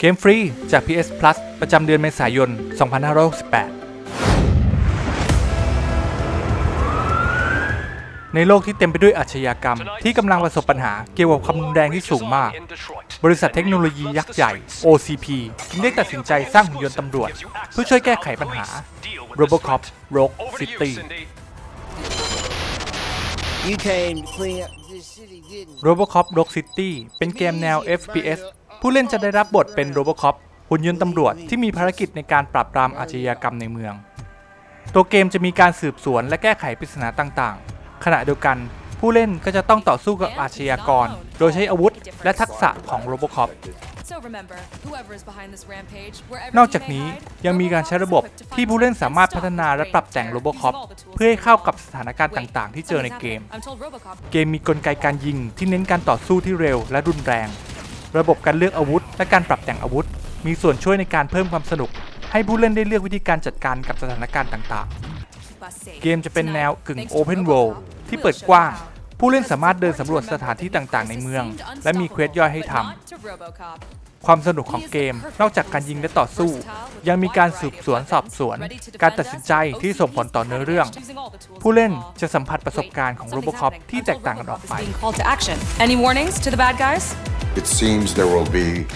เกมฟรีจาก PS Plus ประจำเดือนเมษายน 2568 ในโลกที่เต็มไปด้วยอาชญากรรม ที่กำลังประสบปัญหาเกี่ยวกับความรุนแรงที่สูงมาก บริษัทเทคโนโลยียักษ์ใหญ่ OCP จึงได้ตัดสินใจสร้างหุ่นยนต์ตำรวจ เพื่อช่วยแก้ไขปัญหา Robocop Rogue City You came to clean up this city, didn't you? Robocop Rogue City เป็นเกมแนว FPS ผู้เล่นจะได้รับบทเป็น Robocop หุ่นยนต์ตำรวจที่มีภารกิจในการปราบปรามอาชญากรรมในเมือง ตัวเกมจะมีการสืบสวนและแก้ไขปริศนาต่างๆ ขณะเดียวกัน ผู้เล่นก็จะต้องต่อสู้กับอาชญากร โดยใช้อาวุธและทักษะของ Robocop So remember, whoever is behind this rampage, wherever นอก you จาก may นี้ hide, ยังมีการใช้ระบบที่ผู้เล่นสามารถพัฒนาและปรับแต่ง Robocop เพื่อให้เข้ากับสถานการณ์ต่างๆ ที่เจอในเกม I'm told Robocop เกมมีกลไกการยิงที่เน้นการต่อสู้ที่เร็วและรุนแรง ระบบการเลือกอาวุธ และการปรับแต่งอาวุธ มีส่วนช่วยในการเพิ่มความสนุก ให้ผู้เล่นได้เลือกวิธีการจัดการกับสถานการณ์ต่างๆ เกมจะเป็นแนวกึ่ง Open World ที่เปิดกว้าง ผู้เล่นสามารถเดินสำรวจสถานที่ต่างๆ ในเมือง และมีเควสย่อยให้ทำความสนุกของเกมนอกจากการยิงและต่อสู้ ยังมีการสืบสวนสอบสวน การตัดสินใจที่ส่งผลต่อเนื้อเรื่อง ผู้เล่นจะสัมผัสประสบการณ์ของ Robocop ที่แตกต่างกันออกไป Being called to action. Any warnings to the bad guys? It seems there will be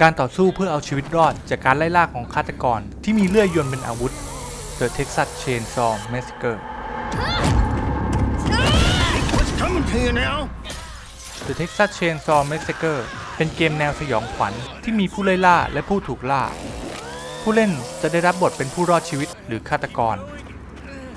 การต่อสู้เพื่อเอาชีวิตรอดจากการไล่ล่าของฆาตกรที่มีเลื่อยยนต์เป็นอาวุธ The Texas Chainsaw Massacre What's coming to you now? The Texas Chainsaw Massacre เป็นเกมแนวสยองขวัญที่มีผู้ไล่ล่าและผู้ถูกล่า ผู้เล่นจะได้รับบทเป็นผู้รอดชีวิตหรือฆาตกร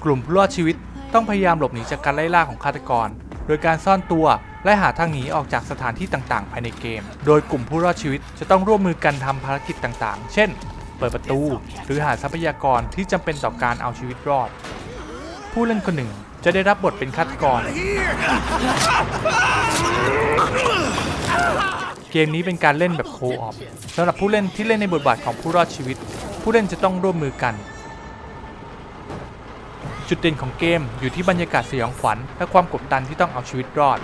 กลุ่มผู้รอดชีวิตต้องพยายามหลบหนีจากการไล่ล่าของฆาตกร โดยการซ่อนตัวและหาทางหนีออกจากสถานที่ต่างๆ ภายในเกม โดยกลุ่มผู้รอดชีวิตจะต้องร่วมมือกันทำภารกิจต่างๆ เช่น เปิดประตู หรือหาทรัพยากรที่จำเป็นต่อการเอาชีวิตรอด ผู้เล่นคนหนึ่งจะได้รับบทเป็นฆาตกร เกมนี้เป็นการเล่นแบบโคออปสำหรับผู้เล่นที่เล่นในบทบาทของผู้รอดชีวิต ผู้เล่นจะต้องร่วมมือกัน จุดเด่นของเกมอยู่ที่บรรยากาศสยองขวัญและความกดดันที่ต้องเอาชีวิตรอด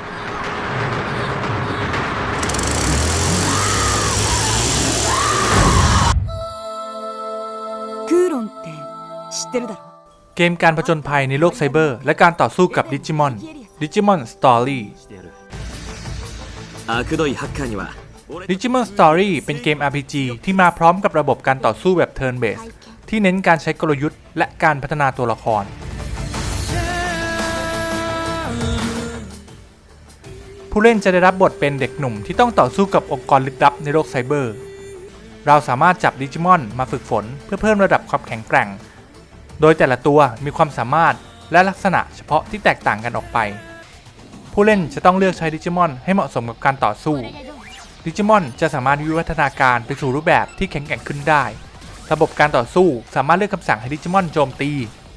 クーロンって知ってるだろ เกมการผจญภัยในโลกไซเบอร์ และการต่อสู้กับดิจิมอนดิจิมอนสตอรี่ あくどいハッカーには ดิจิมอนสตอรี่เป็นเกม RPG ที่มาพร้อมกับระบบการต่อสู้แบบ Turn Based ที่เน้นการใช้กลยุทธ์และการพัฒนาตัวละคร ผู้เล่นจะได้รับบทเป็นเด็กหนุ่มที่ต้องต่อสู้กับองค์กรลึกลับในโลกไซเบอร์ เราสามารถจับดิจิมอนมาฝึกฝนเพื่อเพิ่มระดับความแข็งแกร่ง โดยแต่ละตัวมีความสามารถและลักษณะเฉพาะที่แตกต่างกันออกไป ผู้เล่นจะต้องเลือกใช้ดิจิมอนให้เหมาะสมกับการต่อสู้ ดิจิมอนจะสามารถวิวัฒนาการไปสู่รูปแบบที่แข็งแกร่งขึ้นได้ ระบบการต่อสู้สามารถเลือกคำสั่งให้ดิจิมอนโจมตี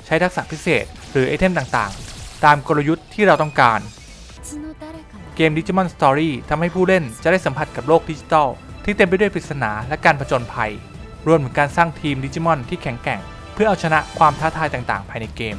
ใช้ทักษะพิเศษ หรือไอเทมต่างๆ ตามกลยุทธ์ที่เราต้องการ เกม Digimon Story ทำให้ผู้เล่นจะได้สัมผัสกับโลกดิจิทัล ที่เต็มไปด้วยปริศนาและการผจญภัย รวมถึงการสร้างทีมดิจิมอนที่แข็งแกร่ง เพื่อเอาชนะความท้าทายต่างๆ ภายในเกม